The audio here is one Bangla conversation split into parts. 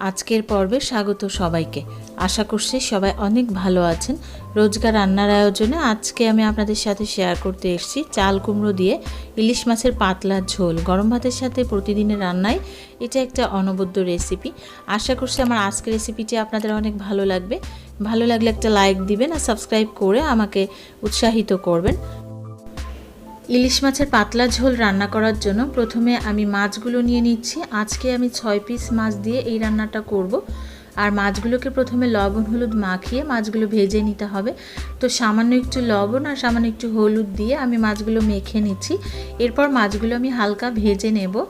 আজকের পর্বে স্বাগত সবাইকে। আশা করছি সবাই অনেক ভালো আছেন। রোজগার রান্নার আয়োজনে আজকে আমি আপনাদের সাথে শেয়ার করতে এসেছি চাল কুমড়ো দিয়ে ইলিশ মাছের পাতলা ঝোল। গরম ভাতের সাথে প্রতিদিনের রান্নায় এটা একটা অনবদ্য রেসিপি আশা করছি আমার আজকের রেসিপিটি আপনাদের অনেক ভালো লাগবে। ভালো লাগলে একটা লাইক দিবেন আর সাবস্ক্রাইব করে আমাকে উৎসাহিত করবেন। ইলিশ মাছের পাতলা ঝোল রান্না করার জন্য প্রথমে আমি মাছগুলো নিয়ে নিচ্ছি। আজকে আমি ছয় পিস মাছ দিয়ে এই রান্নাটা করব। আর মাছগুলোকে প্রথমে লবণ, হলুদ মাখিয়ে মাছগুলো ভেজে নিতে হবে। তো সামান্য একটু লবণ আর সামান্য একটু হলুদ দিয়ে আমি মাছগুলো মেখে নিচ্ছি। এরপর মাছগুলো আমি হালকা ভেজে নেব।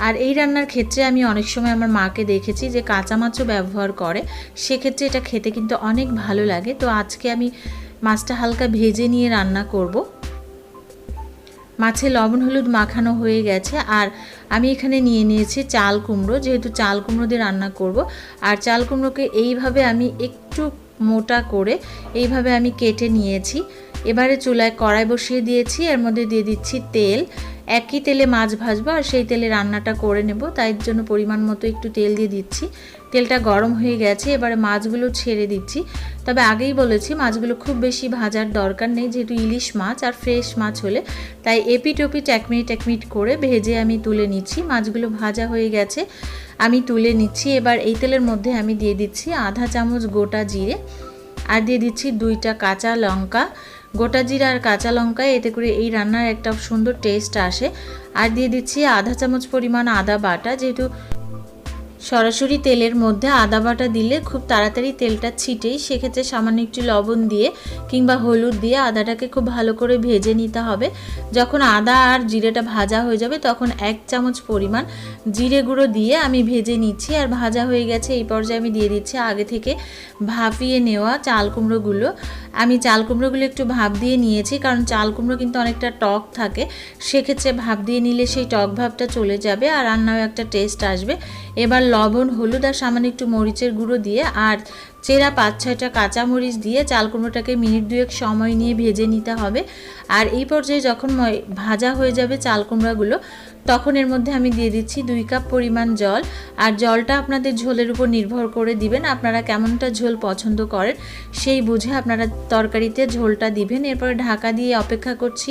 আর এই রান্নার ক্ষেত্রে আমি অনেক সময় আমার মাকে দেখেছি যে কাঁচা মাছও ব্যবহার করে। সেক্ষেত্রে এটা খেতে কিন্তু অনেক ভালো লাগে। তো আজকে আমি মাছটা হালকা ভেজে নিয়ে রান্না করব। মাছে লবণ, হলুদ মাখানো হয়ে গেছে। আর আমি এখানে নিয়ে নিয়েছি চাল কুমড়ো, যেহেতু চাল কুমড়ো দিয়ে রান্না করব। আর চাল কুমড়োকে এইভাবে আমি একটু মোটা করে এইভাবে আমি কেটে নিয়েছি। এবারে চুলায় কড়াই বসিয়ে দিয়েছি। এর মধ্যে দিয়ে দিচ্ছি তেল। একই তেলে মাছ ভাজবো আর সেই তেলে রান্নাটা করে নেব। তাই জন্য পরিমাণ মতো একটু তেল দিয়ে দিচ্ছি। তেলটা গরম হয়ে গেছে, এবারে মাছগুলো ছেড়ে দিচ্ছি। তবে আগেই বলেছি, মাছগুলো খুব বেশি ভাজার দরকার নেই, যেহেতু ইলিশ মাছ আর ফ্রেশ মাছ হলে। তাই এপিট ওপিট এক মিনিট এক মিনিট করে ভেজে আমি তুলে নিচ্ছি। মাছগুলো ভাজা হয়ে গেছে, আমি তুলে নিচ্ছি। এবার এই তেলের মধ্যে আমি দিয়ে দিচ্ছি আধা চামচ গোটা জিরে। আর দিয়ে দিচ্ছি দুইটা কাঁচা লঙ্কা। গোটা জিরা আর কাঁচা লঙ্কা এতে করে এই রান্নার একটা সুন্দর টেস্ট আসে। আর দিয়ে দিচ্ছি আধা চামচ পরিমাণ আদা বাটা, যেহেতু সরাসরি তেলের মধ্যে আদা বাটা দিলে খুব তাড়াতাড়ি তেলটা ছিটেই, সেক্ষেত্রে সামান্য একটু লবণ দিয়ে কিংবা হলুদ দিয়ে আদাটাকে খুব ভালো করে ভেজে নিতে হবে। যখন আদা আর জিরেটা ভাজা হয়ে যাবে, তখন এক চামচ পরিমাণ জিরে গুঁড়ো দিয়ে আমি ভেজে নিচ্ছি। আর ভাজা হয়ে গেছে, এই পর্যায়ে আমি দিয়ে দিচ্ছি আগে থেকে ভাপিয়ে নেওয়া চাল কুমড়োগুলো। আমি চাল কুমড়োগুলো একটু ভাব দিয়ে নিয়েছি, কারণ চাল কুমড়ো কিন্তু অনেকটা টক থাকে। সেক্ষেত্রে ভাব দিয়ে নিলে সেই টক ভাবটা চলে যাবে আর রান্নাও একটা টেস্ট আসবে। এবার লবণ, হলুদ আর সামান্য একটু মরিচের গুঁড়ো দিয়ে আর চেরা পাঁচ ছয়টা কাঁচামরিচ দিয়ে চাল কুমড়োটাকে মিনিট দুয়েক সময় নিয়ে ভেজে নিতে হবে। আর এই পর্যায়ে যখন ভাজা হয়ে যাবে চাল কুমড়াগুলো, তখন এর মধ্যে আমি দিয়ে দিচ্ছি দুই কাপ পরিমাণ জল। আর জলটা আপনাদের ঝোলের উপর নির্ভর করে দিবেন আপনারা কেমনটা ঝোল পছন্দ করেন, সেই বুঝে আপনারা তরকারিতে ঝোলটা দিবেন। এরপরে ঢাকা দিয়ে অপেক্ষা করছি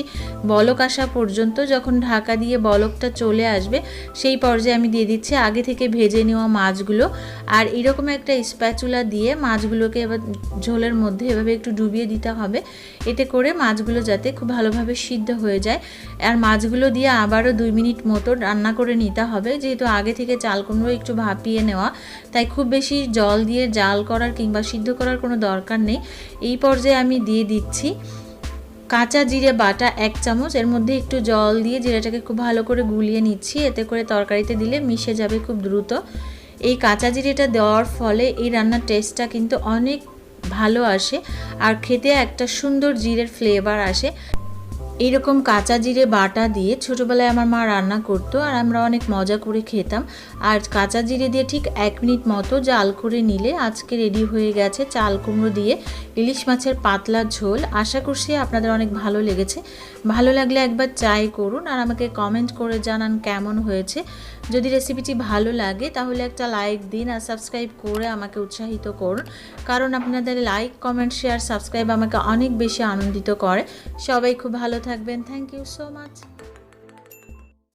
বলক আসা পর্যন্ত। যখন ঢাকা দিয়ে বলকটা চলে আসবে, সেই পর্যায়ে আমি দিয়ে দিচ্ছি আগে থেকে ভেজে নেওয়া মাছগুলো। আর এরকম একটা স্প্যাচুলা দিয়ে মাছগুলোকে এবার ঝোলের মধ্যে এভাবে একটু ডুবিয়ে দিতে হবে। এতে করে মাছগুলো যাতে খুব ভালোভাবে সিদ্ধ হয়ে যায়। আর মাছগুলো দিয়ে আবারও দুই মিনিট মতো রান্না করে নিতে হবে। যেহেতু আগে থেকে চাল কুমড়ো একটু ভাপিয়ে নেওয়া, তাই খুব বেশি জল দিয়ে জাল করার কিংবা সিদ্ধ করার কোনো দরকার নেই। এই পর্যায়ে আমি দিয়ে দিচ্ছি কাঁচা জিরে বাটা এক চামচ। এর মধ্যে একটু জল দিয়ে জিরাটাকে খুব ভালো করে গুলিয়ে নিচ্ছি। এতে করে তরকারিতে দিলে মিশে যাবে খুব দ্রুত। এই কাঁচা জিরেটা দেওয়ার ফলে এই রান্নার টেস্টটা কিন্তু অনেক ভালো আসে আর খেতে একটা সুন্দর জিরের ফ্লেভার আসে। এইরকম কাঁচা জিরে বাটা দিয়ে ছোটোবেলায় আমার মা রান্না করতো আর আমরা অনেক মজা করে খেতাম। আর কাঁচা জিরে দিয়ে ঠিক এক মিনিট মতো জাল করে নিলে আজকে রেডি হয়ে গেছে চাল কুমড়ো দিয়ে ইলিশ মাছের পাতলা ঝোল। আশা করছি আপনাদের অনেক ভালো লেগেছে। ভালো লাগলে একবার ট্রাই করুন আর আমাকে কমেন্ট করে জানান কেমন হয়েছে। যদি রেসিপিটি ভালো লাগে তাহলে একটা লাইক দিন আর সাবস্ক্রাইব করে আমাকে উৎসাহিত করুন। কারণ আপনাদের লাইক কমেন্ট শেয়ার সাবস্ক্রাইব আমাকে অনেক বেশি আনন্দিত করে। সবাই খুব ভালো থাকবেন থ্যাংক ইউ সো মাচ